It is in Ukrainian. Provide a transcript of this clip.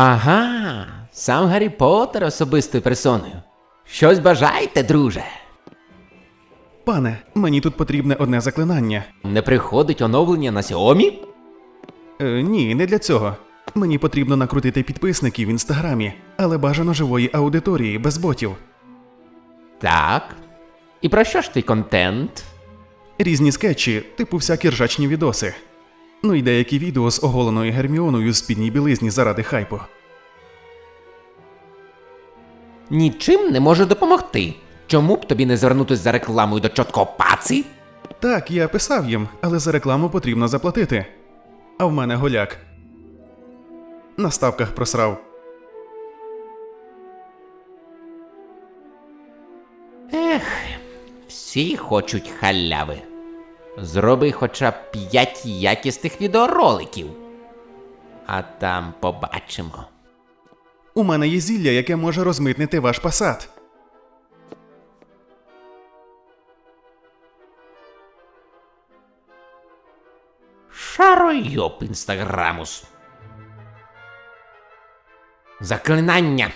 Ага, сам Гаррі Поттер особистою персоною. Щось бажаєте, друже? Пане, мені тут потрібне одне заклинання. Не приходить оновлення на Сіомі? Е, ні, не для цього. Мені потрібно накрутити підписників в інстаграмі, але бажано живої аудиторії без ботів. Так. І про що ж твій контент? Різні скетчі, типу всякі ржачні відоси. Ну і деякі відео з оголеною Герміоною в спідній білизні заради хайпу. Нічим не можу допомогти. Чому б тобі не звернутися за рекламою до чоткого паці? Так, я писав їм, але за рекламу потрібно заплатити. А в мене голяк. На ставках просрав. Ех, Всі хочуть халяви. Зроби хоча б п'ять якісних відеороликів. А там побачимо. У мене є зілля, яке може розмитнити ваш пасад. Шаройоп інстаграмус. Заклинання.